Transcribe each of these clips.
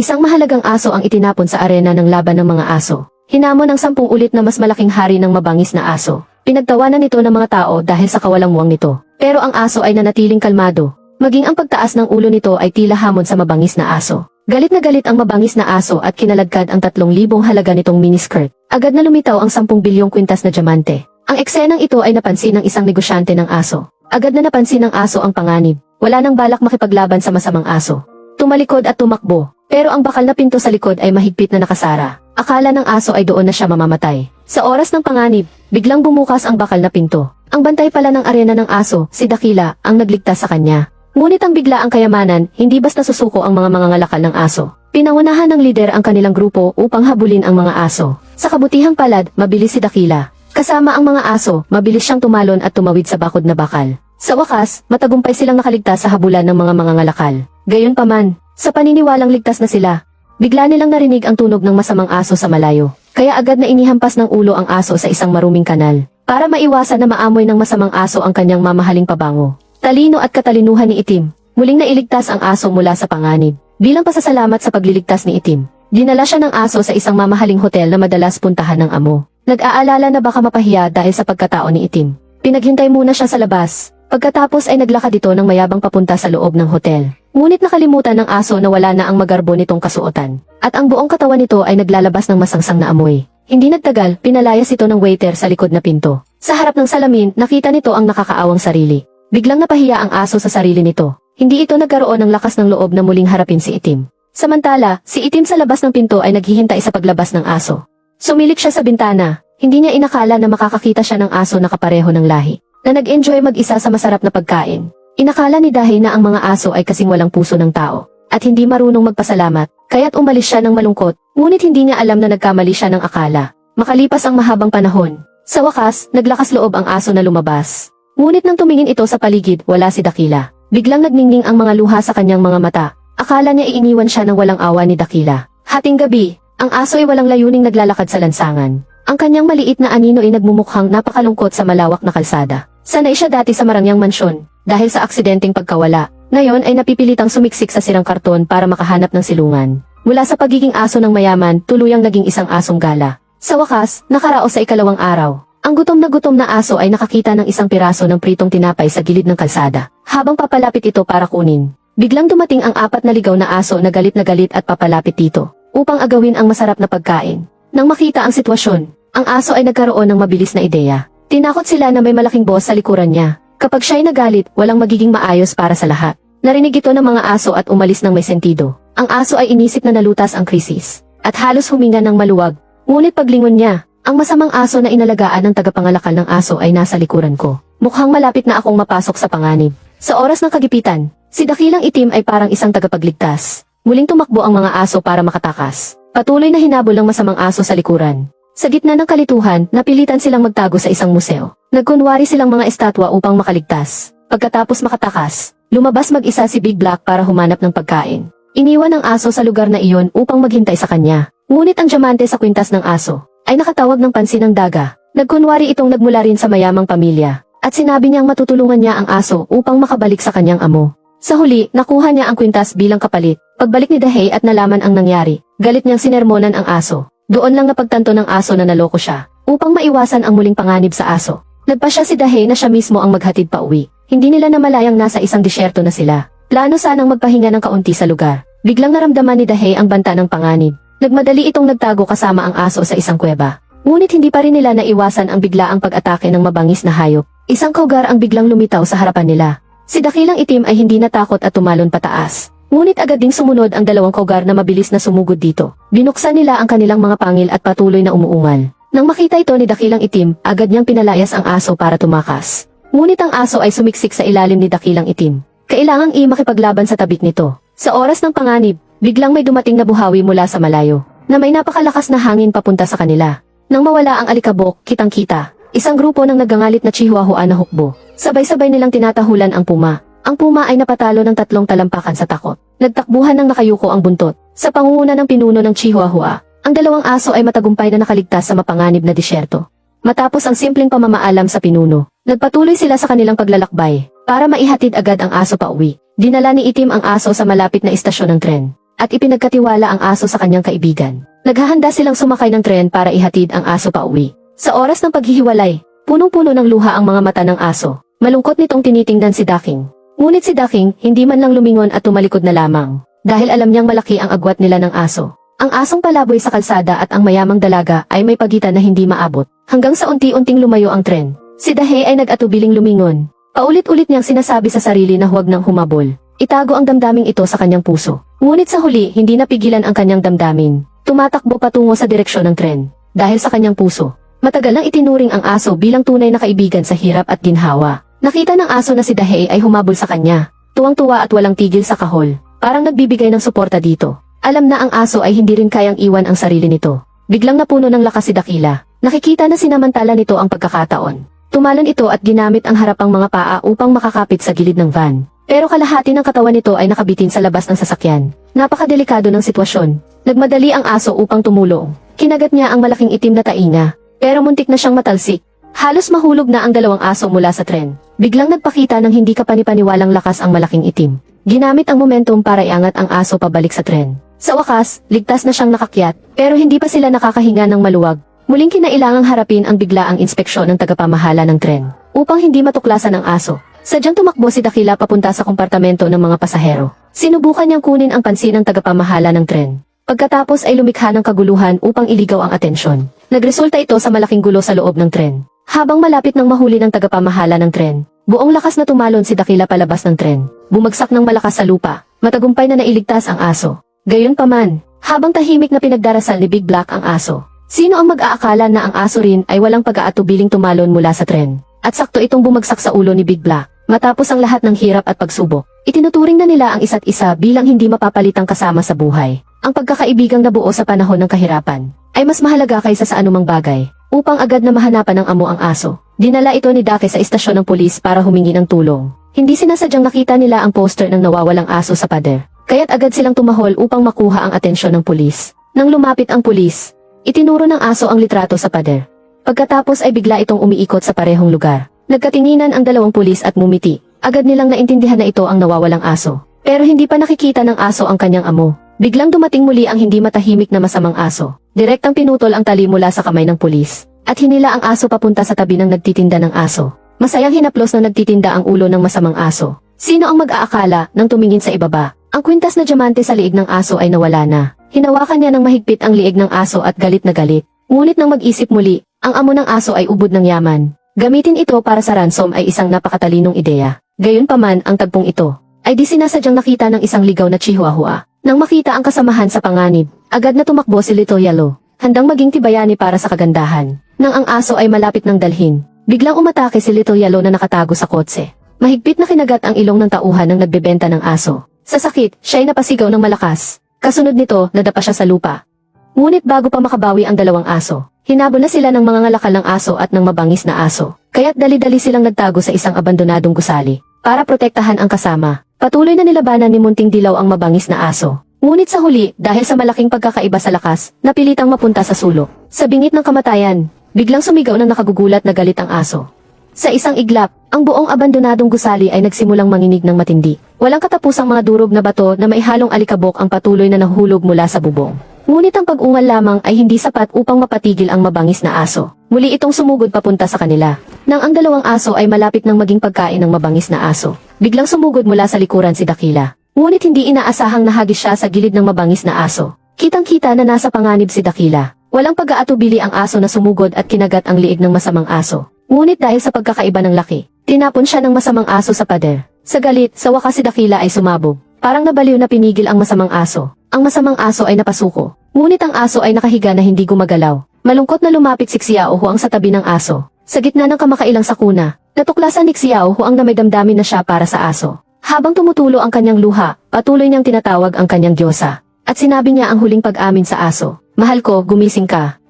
Isang mahalagang aso ang itinapon sa arena ng laban ng mga aso. Hinamon ng sampung ulit na mas malaking hari ng mabangis na aso. Pinagtawanan nito ng mga tao dahil sa kawalang-muwang nito. Pero ang aso ay nanatiling kalmado. Maging ang pagtaas ng ulo nito ay tila hamon sa mabangis na aso. Galit na galit ang mabangis na aso at kinaladkad ang 3,000 halaga nitong miniskirt. Agad na lumitaw ang 10 bilyong kwintas na diamante. Ang eksenang ito ay napansin ng isang negosyante ng aso. Agad na napansin ng aso ang panganib. Wala nang balak makipaglaban sa masamang aso. Tumalikod at tumakbo. Pero ang bakal na pinto sa likod ay mahigpit na nakasara. Akala ng aso ay doon na siya mamamatay. Sa oras ng panganib, biglang bumukas ang bakal na pinto. Ang bantay pala ng arena ng aso, si Dakila, ang nagligtas sa kanya. Ngunit ang bigla ang kayamanan, hindi basta susuko ang mga mangangalakal ng aso. Pinangunahan ng lider ang kanilang grupo upang habulin ang mga aso. Sa kabutihang palad, mabilis si Dakila. Kasama ang mga aso, mabilis siyang tumalon at tumawid sa bakod na bakal. Sa wakas, matagumpay silang nakaligtas sa habulan ng mga mangangalakal. Gayunpaman, sa paniniwalang ligtas na sila, bigla nilang narinig ang tunog ng masamang aso sa malayo. Kaya agad na inihampas ng ulo ang aso sa isang maruming kanal. Para maiwasan na maamoy ng masamang aso ang kanyang mamahaling pabango. Talino at katalinuhan ni Itim. Muling nailigtas ang aso mula sa panganib. Bilang pasasalamat sa pagliligtas ni Itim, dinala siya ng aso sa isang mamahaling hotel na madalas puntahan ng amo. Nag-aalala na baka mapahiya dahil sa pagkatao ni Itim. Pinaghintay muna siya sa labas. Pagkatapos ay naglakad ito ng mayabang papunta sa loob ng hotel. Ngunit nakalimutan ng aso na wala na ang magarbo nitong kasuotan. At ang buong katawan nito ay naglalabas ng masangsang na amoy. Hindi nagtagal, pinalayas ito ng waiter sa likod na pinto. Sa harap ng salamin, nakita nito ang nakakaawang sarili. Biglang napahiya ang aso sa sarili nito. Hindi ito nagkaroon ng lakas ng loob na muling harapin si Itim. Samantala, si Itim sa labas ng pinto ay naghihintay sa paglabas ng aso. Sumilik siya sa bintana. Hindi niya inakala na makakakita siya ng aso na kapareho ng lahi, na nag-enjoy mag-isa sa masarap na pagkain. Inakala ni Dahi na ang mga aso ay kasing walang puso ng tao, at hindi marunong magpasalamat, kaya't umalis siya ng malungkot, ngunit hindi niya alam na nagkamali siya ng akala. Makalipas ang mahabang panahon, sa wakas, naglakas loob ang aso na lumabas. Ngunit nang tumingin ito sa paligid, wala si Dakila. Biglang nagningning ang mga luha sa kanyang mga mata. Akala niya iiniwan siya ng walang awa ni Dakila. Hating gabi, ang aso ay walang layuning naglalakad sa lansangan. Ang kanyang maliit na anino ay nagmumukhang napakalungkot sa malawak na kalsada. Sanay siya dati sa marangyang mansyon, dahil sa aksidenteng pagkawala. Ngayon ay napipilitang sumiksik sa sirang karton para makahanap ng silungan. Mula sa pagiging aso ng mayaman, tuluyang naging isang asong gala. Sa wakas, nakaraos sa ikalawang araw. Ang gutom na gutom na aso ay nakakita ng isang piraso ng pritong tinapay sa gilid ng kalsada. Habang papalapit ito para kunin, biglang dumating ang apat na ligaw na aso na galit na galit at papalapit dito, upang agawin ang masarap na pagkain. Nang makita ang sitwasyon, ang aso ay nagkaroon ng mabilis na ideya. Tinakot sila na may malaking boss sa likuran niya. Kapag siya'y nagalit, walang magiging maayos para sa lahat. Narinig ito ng mga aso at umalis ng may sentido. Ang aso ay inisip na nalutas ang krisis. At halos huminga ng maluwag. Ngunit paglingon niya, ang masamang aso na inalagaan ng tagapangalakal ng aso ay nasa likuran ko. Mukhang malapit na akong mapasok sa panganib. Sa oras ng kagipitan, si Dakilang Itim ay parang isang tagapagligtas. Muling tumakbo ang mga aso para makatakas. Patuloy na hinabol ng masamang aso sa likuran. Sa gitna ng kalituhan, napilitan silang magtago sa isang museo. Nagkunwari silang mga estatwa upang makaligtas. Pagkatapos makatakas, lumabas mag-isa si Big Black para humanap ng pagkain. Iniwan ng aso sa lugar na iyon upang maghintay sa kanya. Ngunit ang diamante sa kwintas ng aso ay nakatawag ng pansin ng daga. Nagkunwari itong nagmula rin sa mayamang pamilya. At sinabi niyang matutulungan niya ang aso upang makabalik sa kanyang amo. Sa huli, nakuha niya ang kwintas bilang kapalit. Pagbalik ni Dahay at nalaman ang nangyari, galit niyang sinermonan ang aso. Doon lang napagtanto ng aso na naloko siya, upang maiwasan ang muling panganib sa aso. Nagpa siya si Dahay na siya mismo ang maghatid pa uwi. Hindi nila namalayang nasa isang disyerto na sila. Plano sanang magpahinga ng kaunti sa lugar. Biglang naramdaman ni Dahay ang banta ng panganib. Nagmadali itong nagtago kasama ang aso sa isang kuweba. Ngunit hindi pa rin nila naiwasan ang biglaang pag-atake ng mabangis na hayop. Isang kaugar ang biglang lumitaw sa harapan nila. Si Dakilang Itim ay hindi natakot at tumalon pataas. Ngunit agad ding sumunod ang dalawang kaugar na mabilis na sumugod dito. Binuksan nila ang kanilang mga pangil at patuloy na umuungal. Nang makita ito ni Dakilang Itim, agad niyang pinalayas ang aso para tumakas. Ngunit ang aso ay sumiksik sa ilalim ni Dakilang Itim. Kailangang i-makipaglaban sa tabik nito. Sa oras ng panganib, biglang may dumating na buhawi mula sa malayo, na may napakalakas na hangin papunta sa kanila. Nang mawala ang alikabok, kitang-kita, isang grupo ng nagangalit na chihuahua na hukbo. Sabay-sabay nilang tinatahulan ang puma. Ang puma ay napatalo ng tatlong talampakan sa takot. Nagtakbuhan ng nakayuko ang buntot. Sa pangunguna ng pinuno ng chihuahua, ang dalawang aso ay matagumpay na nakaligtas sa mapanganib na disyerto. Matapos ang simpleng pamamaalam sa pinuno, nagpatuloy sila sa kanilang paglalakbay para maihatid agad ang aso pa uwi. Dinala ni Itim ang aso sa malapit na istasyon ng tren. at ipinagkatiwala ang aso sa kanyang kaibigan. Naghahanda silang sumakay ng tren para ihatid ang aso pa uwi. Sa oras ng paghihiwalay, punong-puno ng luha ang mga mata ng aso. Malungkot nitong tinitingnan si Daking. Ngunit si Daking hindi man lang lumingon at tumalikod na lamang. Dahil alam niyang malaki ang agwat nila ng aso. Ang asong palaboy sa kalsada at ang mayamang dalaga ay may pagitan na hindi maabot. Hanggang sa unti-unting lumayo ang tren. Si Dahe ay nag-atubiling lumingon. Paulit-ulit niyang sinasabi sa sarili na huwag nang humabol. Itago ang damdaming ito sa kanyang puso. Ngunit sa huli, hindi napigilan ang kanyang damdamin. Tumatakbo patungo sa direksyon ng tren. Dahil sa kanyang puso. Matagal nang itinuring ang aso bilang tunay na kaibigan sa hirap at ginhawa. Nakita ng aso na si Dahe ay humabol sa kanya. Tuwang-tuwa at walang tigil sa kahol. Parang nagbibigay ng suporta dito. Alam na ang aso ay hindi rin kayang iwan ang sarili nito. Biglang napuno ng lakas si Dakila. Nakikita na sinamantala nito ang pagkakataon. Tumalon ito at ginamit ang harapang mga paa upang makakapit sa gilid ng van. Pero kalahati ng katawan nito ay nakabitin sa labas ng sasakyan. Napakadelikado ng sitwasyon. Nagmadali ang aso upang tumulong. Kinagat niya ang malaking itim na tainga. Pero muntik na siyang matalsik. Halos mahulog na ang dalawang aso mula sa tren. Biglang nagpakita ng hindi kapanipaniwalang lakas ang malaking itim. Ginamit ang momentum para iangat ang aso pabalik sa tren. Sa wakas, ligtas na siyang nakakyat, pero hindi pa sila nakakahinga ng maluwag. Muling kinailangang harapin ang biglaang inspeksyon ng tagapamahala ng tren, upang hindi matuklasan ang aso. Sadyang tumakbo si Dakila papunta sa kompartamento ng mga pasahero. Sinubukan niyang kunin ang pansin ng tagapamahala ng tren. Pagkatapos ay lumikha ng kaguluhan upang iligaw ang atensyon. Nagresulta ito sa malaking gulo sa loob ng tren. Habang malapit ng mahuli ng tagapamahala ng tren, buong lakas na tumalon si Dakila palabas ng tren. Bumagsak ng malakas sa lupa. Matagumpay na nailigtas ang aso. Gayunpaman, habang tahimik na pinagdarasal ni Big Black ang aso, sino ang mag-aakala na ang aso rin ay walang pag-aatubiling tumalon mula sa tren? At sakto itong bumagsak sa ulo ni Big Black, matapos ang lahat ng hirap at pagsubok. Itinuturing na nila ang isa't isa bilang hindi mapapalitang kasama sa buhay. Ang pagkakaibigang nabuo sa panahon ng kahirapan ay mas mahalaga kaysa sa anumang bagay. Upang agad na mahanapan ng amo ang aso, dinala ito ni Dake sa istasyon ng pulis para humingi ng tulong. Hindi sinasadyang nakita nila ang poster ng nawawalang aso sa pader. Kaya't agad silang tumahol upang makuha ang atensyon ng pulis. Nang lumapit ang pulis, itinuro ng aso ang litrato sa pader. Pagkatapos ay bigla itong umiikot sa parehong lugar. Nagkatinginan ang dalawang pulis at mumiti. Agad nilang naintindihan na ito ang nawawalang aso. Pero hindi pa nakikita ng aso ang kanyang amo. Biglang dumating muli ang hindi matahimik na masamang aso. Direktang pinutol ang tali mula sa kamay ng pulis. At hinila ang aso papunta sa tabi ng nagtitinda ng aso. Masayang hinaplos na nagtitinda ang ulo ng masamang aso. Sino ang mag-aakala nang tumingin sa ibaba? Ang kwintas na diamante sa liig ng aso ay nawala na. Hinawakan niya ng mahigpit ang liig ng aso at galit na galit. Ngunit nang mag-isip muli, ang amo ng aso ay ubod ng yaman. Gamitin ito para sa ransom ay isang napakatalinong ideya. Gayunpaman ang tagpong ito, ay di sinasadyang nakita ng isang ligaw na chihuahua. Nang makita ang kasamahan sa panganib, agad na tumakbo si Lito Yalo, handang maging tibayani para sa kagandahan. Nang ang aso ay malapit ng dalhin, biglang umatake si Lito Yalo na nakatago sa kotse. Mahigpit na kinagat ang ilong ng tauhan ng nagbebenta ng aso. Sa sakit, siya ay napasigaw ng malakas. Kasunod nito, nadapa siya sa lupa. Ngunit bago pa makabawi ang dalawang aso, hinabol na sila ng mga ngalakal ng aso at ng mabangis na aso. Kaya't dali-dali silang nagtago sa isang abandonadong gusali para protektahan ang kasama. Patuloy na nilabanan ni Munting Dilaw ang mabangis na aso. Ngunit sa huli, dahil sa malaking pagkakaiba sa lakas, napilitang mapunta sa sulok. Sa bingit ng kamatayan, biglang sumigaw ng nakagugulat na galit ang aso. Sa isang iglap, ang buong abandonadong gusali ay nagsimulang manginig ng matindi. Walang katapusang mga durog na bato na may halong alikabok ang patuloy na nahulog mula sa bubong. Ngunit ang pag-ungal lamang ay hindi sapat upang mapatigil ang mabangis na aso. Muli itong sumugod papunta sa kanila. Nang ang dalawang aso ay malapit ng maging pagkain ng mabangis na aso, biglang sumugod mula sa likuran si Dakila. Ngunit hindi inaasahang nahagis siya sa gilid ng mabangis na aso. Kitang-kita na nasa panganib si Dakila. Walang pag-aatubili ang aso na sumugod at kinagat ang liig ng masamang aso. Ngunit dahil sa pagkakaiba ng laki, tinapon siya ng masamang aso sa pader. Sa galit, sa wakas si Dakila ay sumabog. Parang nabaliw na pinigil ang masamang aso. Ang masamang aso ay napasuko. Ngunit ang aso ay nakahiga na hindi gumagalaw. Malungkot na lumapit si Xiao Huang sa tabi ng aso. Sa gitna ng kamakailang sakuna, natuklasan ni Xiao Huang na may damdamin na siya para sa aso. Habang tumutulo ang kanyang luha, patuloy niyang tinatawag ang kanyang diyosa. At sinabi niya ang huling pag-amin sa aso. Mahal ko, gumising ka.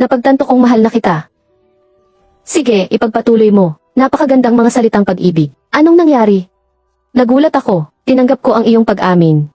Napagtanto kong mahal na kita. Sige, ipagpatuloy mo. Napakagandang mga salitang pag-ibig. Anong nangyari? Nagulat ako. Tinanggap ko ang iyong pag-amin.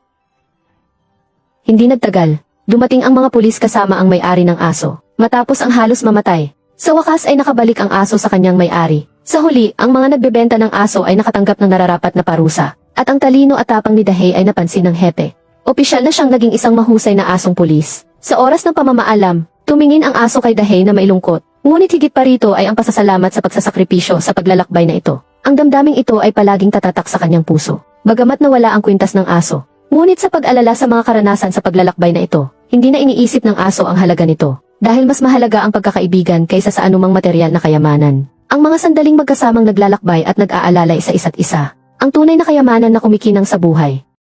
Hindi nagtagal. Dumating ang mga pulis kasama ang may-ari ng aso. Matapos ang halos mamatay. Sa wakas ay nakabalik ang aso sa kanyang may-ari. Sa huli, ang mga nagbebenta ng aso ay nakatanggap ng nararapat na parusa. At ang talino at tapang ni Dahay ay napansin ng hepe. Opisyal na siyang naging isang mahusay na asong pulis. Sa oras ng pamamaalam, tumingin ang aso kay Dahay na mailungkot. Ngunit higit pa rito ay ang pasasalamat sa pagsasakripisyo sa paglalakbay na ito. Ang damdaming ito ay palaging tatatak sa kanyang puso. Bagamat nawala ang kwintas ng aso. Ngunit sa pag-alala sa mga karanasan sa paglalakbay na ito, hindi na iniisip ng aso ang halaga nito. Dahil mas mahalaga ang pagkakaibigan kaysa sa anumang material na kayamanan. Ang mga sandaling magkasamang naglalakbay at nag-aalalay sa isa't isa. Ang tunay na kayamanan na kumikinang sa buhay.